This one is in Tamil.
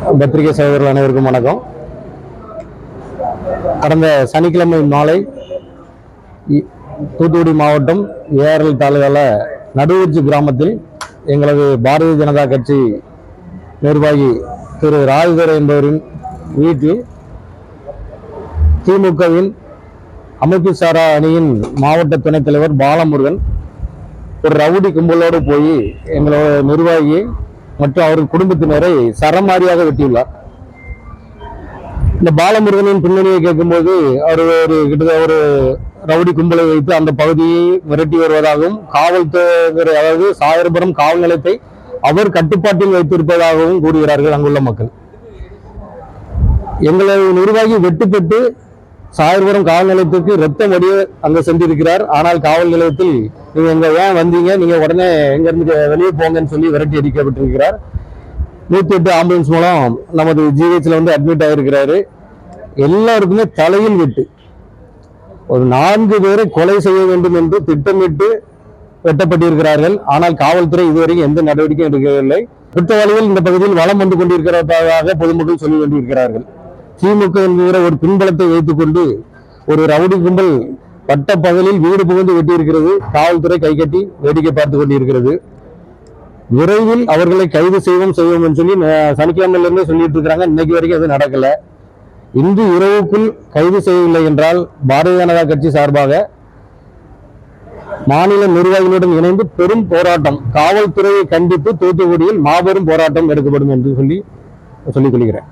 பத்திரிகை சகோதரர்கள் அனைவருக்கும் வணக்கம். கடந்த சனிக்கிழமை மாலை தூத்துக்குடி மாவட்டம் ஏஆர்எல் தாலுகால நடுவூர்ச்சி கிராமத்தில் எங்களது பாரதிய ஜனதா கட்சி நிர்வாகி திரு ராஜதுரை என்பவரின் வீட்டில் திமுகவின் அமைப்பு சாரா அணியின் மாவட்ட துணைத் தலைவர் பாலமுருகன் ஒரு ரவுடி கும்பலோடு போய் எங்களோட நிர்வாகி மற்றும் அவரது குடும்பத்தினரை சரமாரியாக வெட்டியுள்ளார். இந்த பாலமுருகனின் பின்னணியை கேட்கும்போது அவர் ஒரு கிட்டத்தட்ட ஒரு ரவுடி கும்பலை வைத்து அந்த பகுதியை விரட்டி வருவதாகவும் காவல்துறை அதாவது சாயர்புரம் காவல் நிலையத்தை அவர் கட்டுப்பாட்டில் வைத்திருப்பதாகவும் கூறுகிறார்கள் அங்குள்ள மக்கள். எங்களது நிர்வாகி வெட்டுப்பட்டு சாயர்புரம் காவல் நிலையத்திற்கு ரத்தம் வடிய அங்கே சென்றிருக்கிறார். ஆனால் காவல் நிலையத்தில் நீங்கள் இங்கே ஏன் வந்தீங்க? நீங்கள் உடனே எங்கேருந்து வெளியே போங்கன்னு சொல்லி விரட்டி அடிக்கப்பட்டிருக்கிறார். நூற்றி எட்டு ஆம்புலன்ஸ் மூலம் நமது ஜிஹெச்சில் வந்து அட்மிட் ஆயிருக்கிறாரு. எல்லாருக்குமே தலையில் வெட்டு. ஒரு நான்கு பேரை கொலை செய்ய வேண்டும் என்று திட்டமிட்டு வெட்டப்பட்டிருக்கிறார்கள். ஆனால் காவல்துறை இதுவரைக்கும் எந்த நடவடிக்கையும் எடுக்கவில்லை. குற்றவாளிகள் இந்த பகுதியில் வலம் வந்து கொண்டிருக்கிறதாக பொதுமக்கள் சொல்லி கொண்டிருக்கிறார்கள். திமுக என்கிற ஒரு பின்பலத்தை வைத்துக்கொண்டு ஒரு ரவுடி கும்பல் பட்ட பகலில் வீடு புகுந்து வெட்டியிருக்கிறது. காவல்துறை கைகட்டி வேடிக்கை பார்த்து கொண்டிருக்கிறது. விரைவில் அவர்களை கைது செய்வோம் செய்வோம் சொல்லி சனிக்கிழமையில இருந்து சொல்லிட்டு இருக்கிறாங்க. இன்னைக்கு வரைக்கும் அது நடக்கல. இன்று இரவுக்குள் கைது செய்யவில்லை என்றால் பாரதிய ஜனதா கட்சி சார்பாக மாநில நிர்வாகிகளுடன் இணைந்து பெரும் போராட்டம். காவல்துறையை கண்டித்து தூத்துக்குடியில் மாபெரும் போராட்டம் எடுக்கப்படும் என்று சொல்லி சொல்லிக் கொள்கிறேன்.